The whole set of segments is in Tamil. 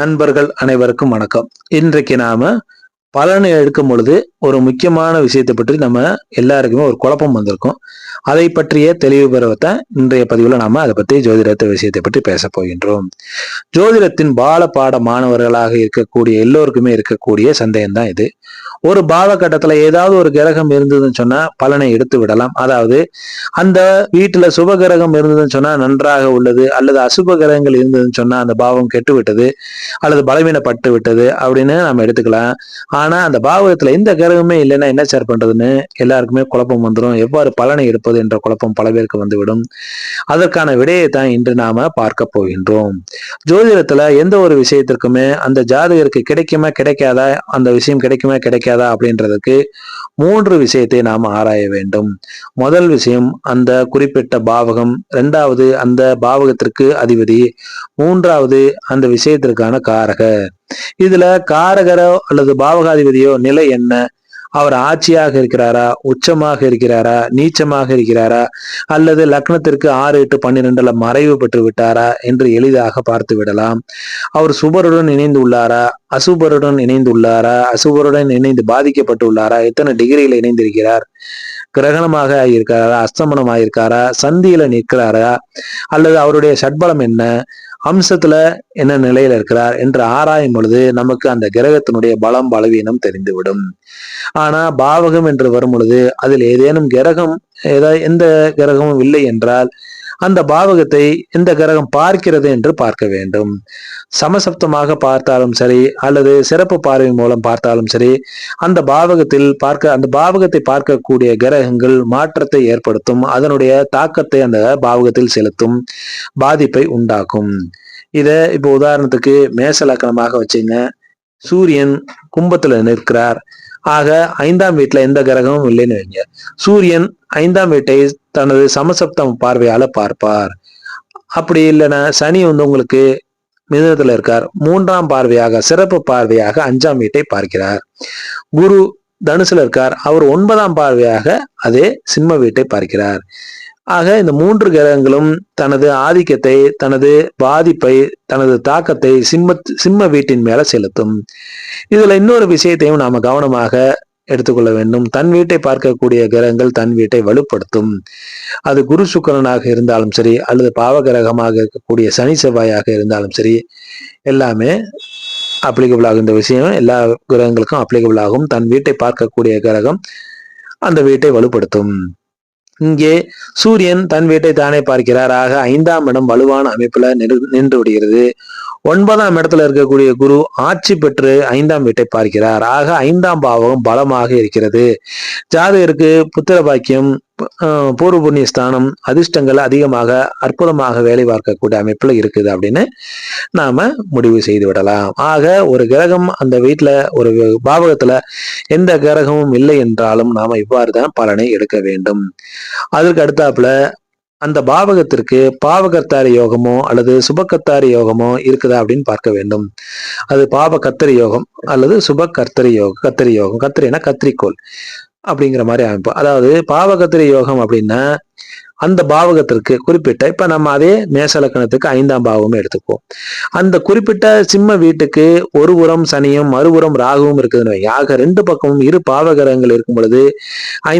நண்பர்கள் அனைவருக்கும் வணக்கம். இன்றைக்கு நாம பலனை எடுக்கும் பொழுது ஒரு முக்கியமான விஷயத்தை பற்றி நம்ம எல்லாருக்குமே ஒரு குழப்பம் வந்திருக்கும். அதை பற்றிய தெளிவு பெறத்தான் இன்றைய பதிவுல நாம அதை பற்றி ஜோதிடத்தை விஷயத்தை பற்றி பேச போகின்றோம். ஜோதிடத்தின் பால பாட மாணவர்களாக இருக்கக்கூடிய எல்லோருக்குமே இருக்கக்கூடிய சந்தேகம் தான் இது. ஒரு பாவ கட்டத்துல ஏதாவது ஒரு கிரகம் இருந்ததுன்னு சொன்னா பலனை எடுத்து விடலாம். அதாவது அந்த வீட்டுல சுப கிரகம் இருந்ததுன்னு சொன்னா நன்றாக உள்ளது அல்லது அசுப கிரகங்கள் இருந்ததுன்னு சொன்னா அந்த பாவம் கெட்டு விட்டது அல்லது பலவீனப்பட்டு விட்டது அப்படின்னு நம்ம எடுத்துக்கலாம். ஆனா அந்த பாவகத்துல எந்த கிரகமே இல்லைன்னா என்ன சார் பண்றதுன்னு எல்லாருக்குமே குழப்பம் வந்துடும் எவ்வாறு பலனை எடுப்பது என்ற குழப்பம் பல பேருக்கு வந்துவிடும். அதற்கான விடையை தான் இன்று நாம பார்க்க போகின்றோம். ஜோதிடத்துல எந்த ஒரு விஷயத்திற்குமே அந்த ஜாதகருக்கு கிடைக்குமா கிடைக்காதா அந்த விஷயம் கிடைக்குமா கிடைக்காதா அப்படின்றதுக்கு மூன்று விஷயத்தை நாம் ஆராய வேண்டும். முதல் விஷயம் அந்த குறிப்பிட்ட பாவகம் இரண்டாவது அந்த பாவகத்திற்கு அதிபதி மூன்றாவது அந்த விஷயத்திற்கான காரக இதுல காரகரோ அல்லது பாவகாதிபதியோ நிலை என்ன? அவர் ஆட்சியாக இருக்கிறாரா உச்சமாக இருக்கிறாரா நீச்சமாக இருக்கிறாரா அல்லது லக்னத்திற்கு ஆறு எட்டு பன்னிரெண்டுல மறைவு பெற்று விட்டாரா என்று எளிதாக பார்த்து விடலாம். அவர் சுபருடன் இணைந்து உள்ளாரா அசுபருடன் இணைந்து உள்ளாரா அசுபருடன் இணைந்து பாதிக்கப்பட்டு உள்ளாரா எத்தனை டிகிரியில் இணைந்திருக்கிறார்? கிரகணமாக ஆகியிருக்காரா அஸ்தமனம் ஆகியிருக்காரா சந்தியில நிற்கிறாரா அல்லது அவருடைய சட்பலம் என்ன? அம்சத்துல என்ன நிலையில இருக்கிறார் என்று ஆராயும் பொழுது நமக்கு அந்த கிரகத்தினுடைய பலம் பலவீனம் தெரிந்துவிடும். ஆனா பாவகம் என்று வரும் பொழுது அதில் ஏதேனும் கிரகம் ஏதாவது எந்த கிரகமும் இல்லை என்றால் அந்த பாவகத்தை எந்த கிரகம் பார்க்கிறது என்று பார்க்க வேண்டும். சமசப்தமாக பார்த்தாலும் சரி அல்லது சிறப்பு பார்வை மூலம் பார்த்தாலும் சரி அந்த பாவகத்தில் பார்க்க அந்த பாவகத்தை பார்க்கக்கூடிய கிரகங்கள் மாற்றத்தை ஏற்படுத்தும் அதனுடைய தாக்கத்தை அந்த பாவகத்தில் செலுத்தும் பாதிப்பை உண்டாக்கும். இதை இப்போ உதாரணத்துக்கு மேச லக்கணமாக வச்சுங்க. சூரியன் கும்பத்துல நிற்கிறார். ஆக ஐந்தாம் வீட்டுல எந்த கிரகமும் இல்லைன்னு வைங்க. சூரியன் ஐந்தாம் வீட்டை தனது சமசப்தம் பார்வையால பார்ப்பார். அப்படி இல்லைன்னா சனி வந்து உங்களுக்கு மிதனத்துல இருக்கார். மூன்றாம் பார்வையாக சிறப்பு பார்வையாக அஞ்சாம் வீட்டை பார்க்கிறார். குரு தனுசுல இருக்கார். அவர் ஒன்பதாம் பார்வையாக அதே சிம்ம வீட்டை பார்க்கிறார். ஆக இந்த மூன்று கிரகங்களும் தனது ஆதிக்கத்தை தனது பாதிப்பை தனது தாக்கத்தை சிம்ம சிம்ம வீட்டின் மேல செலுத்தும். இதுல இன்னொரு விஷயத்தையும் நாம கவனமாக எடுத்துக்கொள்ள வேண்டும். தன் வீட்டை பார்க்கக்கூடிய கிரகங்கள் தன் வீட்டை வலுப்படுத்தும். அது குரு சுக்கரனாக இருந்தாலும் சரி அல்லது பாவ கிரகமாக இருக்கக்கூடிய சனி செவ்வாயாக இருந்தாலும் சரி எல்லாமே அப்ளிகபிள் ஆகும். இந்த விஷயம் எல்லா கிரகங்களுக்கும் அப்ளிகபிள் ஆகும். தன் வீட்டை பார்க்கக்கூடிய கிரகம் அந்த வீட்டை வலுப்படுத்தும். இங்கே சூரியன் தன் வீட்டை தானே பார்க்கிறார். ஆக ஐந்தாம் இடம் வலுவான அமைப்புல நின்று விடுகிறது. ஒன்பதாம் இடத்துல இருக்கக்கூடிய குரு ஆட்சி பெற்று ஐந்தாம் வீட்டை பார்க்கிறார். ஆக ஐந்தாம் பாவகம் பலமாக இருக்கிறது. ஜாதகருக்கு புத்திர பாக்கியம் பூர்வ புண்ணிய ஸ்தானம் அதிர்ஷ்டங்கள் அதிகமாக அற்புதமாக வேலை பார்க்கக்கூடிய அமைப்புல இருக்குது அப்படின்னு நாம முடிவு செய்து விடலாம். ஆக ஒரு கிரகம் அந்த வீட்டுல ஒரு பாவகத்துல எந்த கிரகமும் இல்லை என்றாலும் நாம இவ்வாறு தான் பலனை எடுக்க வேண்டும். அதற்கு அடுத்தாப்புல அந்த பாவகத்திற்கு பாவகர்த்தாரி யோகமோ அல்லது சுபகர்த்தாரி யோகமோ இருக்குதா அப்படின்னு பார்க்க வேண்டும். அது பாவ கத்தரி யோகம் அல்லது சுப கர்த்தரி யோகம் கத்தரி யோகம் கத்திரினா கத்திரிக்கோள் அப்படிங்கிற மாதிரி அமைப்பு. அதாவது பாவகத்திரி யோகம் அப்படின்னா அந்த பாவகத்திற்கு குறிப்பிட்ட இப்ப நம்ம அதே மேசலக்கணத்துக்கு ஐந்தாம் பாவமே எடுத்துக்குவோம். அந்த குறிப்பிட்ட சிம்ம வீட்டுக்கு ஒரு புறம் சனியும் மறுபுறம் ராகுவும் இருக்குதுன்னு ஆக ரெண்டு பக்கமும் இரு பாவகரங்கள் இருக்கும் பொழுது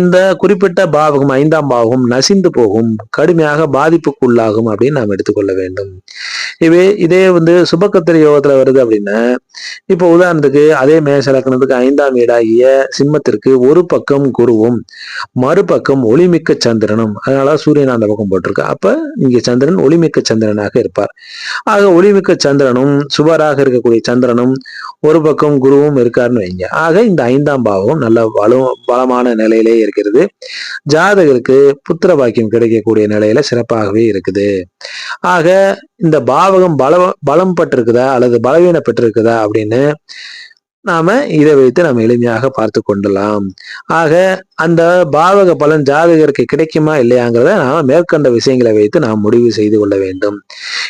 இந்த குறிப்பிட்ட பாவகம் ஐந்தாம் பாவகம் நசிந்து போகும் கடுமையாக பாதிப்புக்குள்ளாகும் அப்படின்னு நாம் எடுத்துக்கொள்ள வேண்டும். இவே இதே வந்து சுபக்கத்திரி யோகத்துல வருது அப்படின்னா இப்போ உதாரணத்துக்கு அதே மேசலக்கணத்துக்கு ஐந்தாம் வீடாகிய சிம்மத்திற்கு ஒரு பக்கம் குருவும் மறுபக்கம் ஒளிமிக்க சந்திரனும். அதனால சூரியன் அந்த பக்கம் போட்டிருக்கு. அப்ப இங்க சந்திரன் ஒளிமிக்க சந்திரனாக இருப்பார். ஆக ஒளிமிக்க சந்திரனும் சுவராக இருக்கக்கூடிய சந்திரனும் ஒரு பக்கம் குருவும் இருக்காருன்னு வைங்க. ஆக இந்த ஐந்தாம் பாவம் நல்ல வலு பலமான நிலையிலே இருக்கிறது. ஜாதகருக்கு புத்திர பாக்கியம் கிடைக்கக்கூடிய நிலையில சிறப்பாகவே இருக்குது. ஆக இந்த பாவகம் பல பலம் பட்டிருக்குதா அல்லது பலவீன பெற்றிருக்குதா அப்படின்னு நாம இதை வைத்து நாம் எளிமையாக பார்த்து கொள்ளலாம். ஆக அந்த பாவக பலன் ஜாதகருக்கு கிடைக்குமா இல்லையாங்கிறத நாம மேற்கண்ட விஷயங்களை வைத்து நாம் முடிவு செய்து கொள்ள வேண்டும்.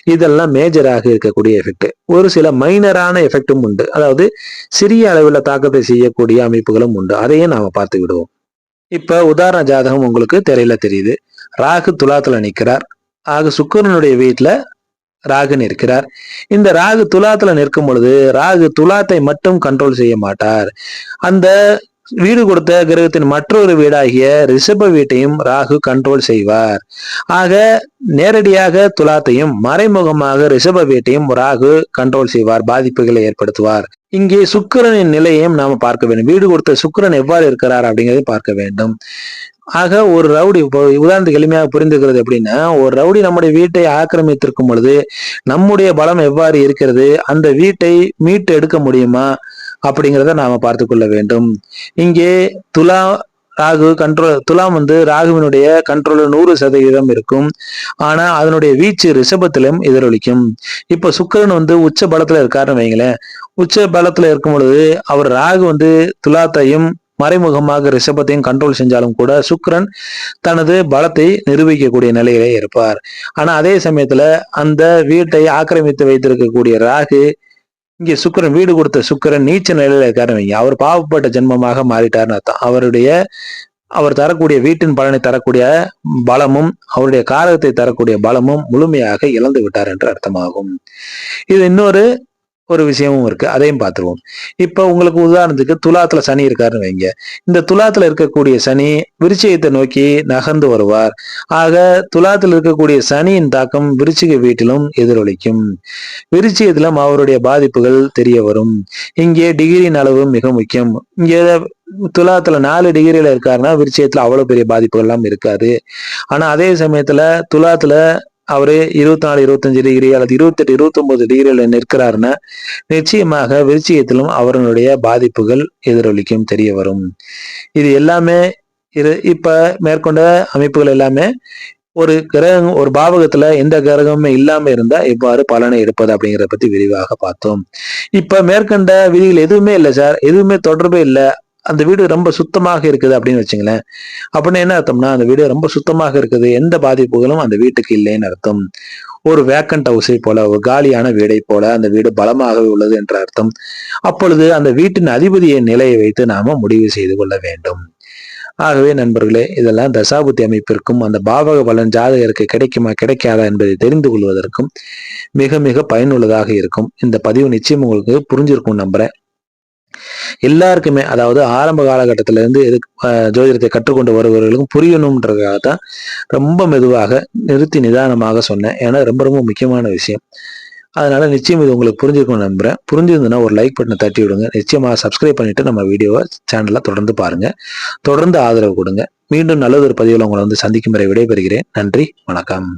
இதெல்லாம் மேஜராக இருக்கக்கூடிய எஃபெக்ட் ஒரு சில மைனரான எஃபெக்டும் உண்டு. அதாவது சிறிய அளவில் தாக்கத்தை செய்யக்கூடிய அமைப்புகளும் உண்டு. அதையும் நாம பார்த்து விடுவோம். இப்ப உதாரண ஜாதகம் உங்களுக்கு தெரியல தெரியுது. ராகு துலாத்துல நிற்கிறார் ஆக சுக்கரனுடைய வீட்டுல ராகு நிற்கிறார் இந்த ராகு துலாத்துல நிற்கும் பொழுது ராகு துலாத்தை மட்டும் கண்ட்ரோல் செய்ய மாட்டார். அந்த வீடு கொடுத்த கிரகத்தின் மற்றொரு வீடாகிய ரிஷப வீட்டையும் ராகு கண்ட்ரோல் செய்வார். ஆக நேரடியாக துலாத்தையும் மறைமுகமாக ரிஷப வீட்டையும் ராகு கண்ட்ரோல் செய்வார் பாதிப்புகளை ஏற்படுத்துவார். இங்கே சுக்கிரனின் நிலையையும் நாம பார்க்க வேண்டும். வீடு கொடுத்த சுக்கிரன் எவ்வாறு இருக்கிறார் அப்படிங்கிறதை பார்க்க வேண்டும். ஆக ஒரு ரவுடி இப்போ உதாரணத்துக்கு எளிமையாக புரிந்துக்கிறது எப்படின்னா ஒரு ரவுடி நம்முடைய வீட்டை ஆக்கிரமித்திருக்கும் பொழுது நம்முடைய பலம் எவ்வாறு இருக்கிறது அந்த வீட்டை மீட்டு எடுக்க முடியுமா அப்படிங்கிறத நாம பார்த்து கொள்ள வேண்டும். இங்கே துலா ராகு கண்ட்ரோல் துலாம் வந்து ராகுவினுடைய கண்ட்ரோல் நூறு சதவீதம் இருக்கும். ஆனா அதனுடைய வீச்சு ரிஷபத்திலும் எதிரொலிக்கும். இப்ப சுக்கரன் வந்து உச்ச பலத்துல இருக்காருன்னு வைங்களேன். உச்ச பலத்துல இருக்கும் பொழுது அவர் ராகு வந்து துலாத்தையும் மறைமுகமாக ரிஷபத்தையும் கண்ட்ரோல் செஞ்சாலும் கூட சுக்கிரன் தனது பலத்தை நிரூபிக்கக்கூடிய நிலையிலே இருப்பார். ஆனா அதே சமயத்துல அந்த வீட்டை ஆக்கிரமித்து வைத்திருக்கக்கூடிய ராகு இங்கே சுக்கிரன் வீடு கொடுத்த சுக்கிரன் நீச்ச நிலையில இருக்காருன்னு அவர் பாவப்பட்ட ஜென்மமாக மாறிட்டார்னு அர்த்தம். அவருடைய அவர் தரக்கூடிய வீட்டின் பலனை தரக்கூடிய பலமும் அவருடைய காரகத்தை தரக்கூடிய பலமும் முழுமையாக இழந்து விட்டார் என்று அர்த்தமாகும். இது இன்னொரு ஒரு விஷயமும் இருக்கு. அதையும் பார்த்துருவோம். இப்போ உங்களுக்கு உதாரணத்துக்கு துலாத்துல சனி இருக்காருன்னு வைங்க. இந்த துலாத்துல இருக்கக்கூடிய சனி விருச்சிகத்தை நோக்கி நகர்ந்து வருவார். ஆக துலாத்தில் இருக்கக்கூடிய சனியின் தாக்கம் விருச்சிக வீட்டிலும் எதிரொலிக்கும். விருச்சிகத்திலும் அவருடைய பாதிப்புகள் தெரிய வரும். இங்கே டிகிரியின் அளவு மிக முக்கியம். இங்கே துலாத்துல நாலு டிகிரியில இருக்காருன்னா விருச்சயத்துல அவ்வளவு பெரிய பாதிப்புகள் எல்லாம் இருக்காது. ஆனா அதே சமயத்துல துலாத்துல அவரு இருபத்தி நாலு இருபத்தஞ்சு டிகிரி அல்லது இருபத்தெட்டு இருபத்தி ஒன்பது டிகிரியில நிற்கிறாருன்னா நிச்சயமாக விருச்சிகத்திலும் அவர்களுடைய பாதிப்புகள் எதிரொலிக்கும் தெரிய வரும். இது எல்லாமே இது இப்ப மேற்கொண்ட அமைப்புகள் எல்லாமே ஒரு கிரகம் ஒரு பாவகத்துல எந்த கிரகமுமே இல்லாம இருந்தா எவ்வாறு பலனை எடுப்பது அப்படிங்கிறத பத்தி விரிவாக பார்த்தோம். இப்ப மேற்கண்ட விதிகள் எதுவுமே இல்லை சார் எதுவுமே தொடர்பே இல்லை. அந்த வீடு ரொம்ப சுத்தமாக இருக்குது அப்படின்னு வச்சுங்களேன். அப்படின்னு என்ன அர்த்தம்னா அந்த வீடு ரொம்ப சுத்தமாக இருக்குது. எந்த பாதிப்புகளும் அந்த வீட்டுக்கு இல்லைன்னு அர்த்தம். ஒரு வேக்கண்ட் ஹவுஸை போல ஒரு காலியான வீடை போல அந்த வீடு பலமாகவே உள்ளது என்ற அர்த்தம். அப்பொழுது அந்த வீட்டின் அதிபதியின் நிலையை வைத்து நாம முடிவு செய்து கொள்ள வேண்டும். ஆகவே நண்பர்களே இதெல்லாம் தசாபுத்தி அமைப்பிற்கும் அந்த பாவக பலன் ஜாதகருக்கு கிடைக்குமா கிடைக்காதா என்பதை தெரிந்து கொள்வதற்கும் மிக மிக பயனுள்ளதாக இருக்கும். இந்த பதிவு நிச்சயம் உங்களுக்கு புரிஞ்சிருக்கும் நம்புறேன். எல்லாருக்குமே அதாவது ஆரம்ப காலகட்டத்தில இருந்து எது ஜோதிடத்தை கற்றுக்கொண்டு வருபவர்களுக்கும் புரியணும்ன்றதுக்காக தான் ரொம்ப மெதுவாக நிறுத்தி நிதானமாக சொன்னேன். ஏன்னா ரொம்ப ரொம்ப முக்கியமான விஷயம். அதனால நிச்சயம் இது உங்களுக்கு புரிஞ்சிருக்கும்னு நம்புறேன். புரிஞ்சிருந்ததுன்னா ஒரு லைக் பட்டனை தட்டி விடுங்க. நிச்சயமாக சப்ஸ்கிரைப் பண்ணிட்டு நம்ம வீடியோவை சேனலில் தொடர்ந்து பாருங்க. தொடர்ந்து ஆதரவு கொடுங்க. மீண்டும் நல்லதொரு பதிவில் உங்களை வந்து சந்திக்கும் வரை விடைபெறுகிறேன். நன்றி வணக்கம்.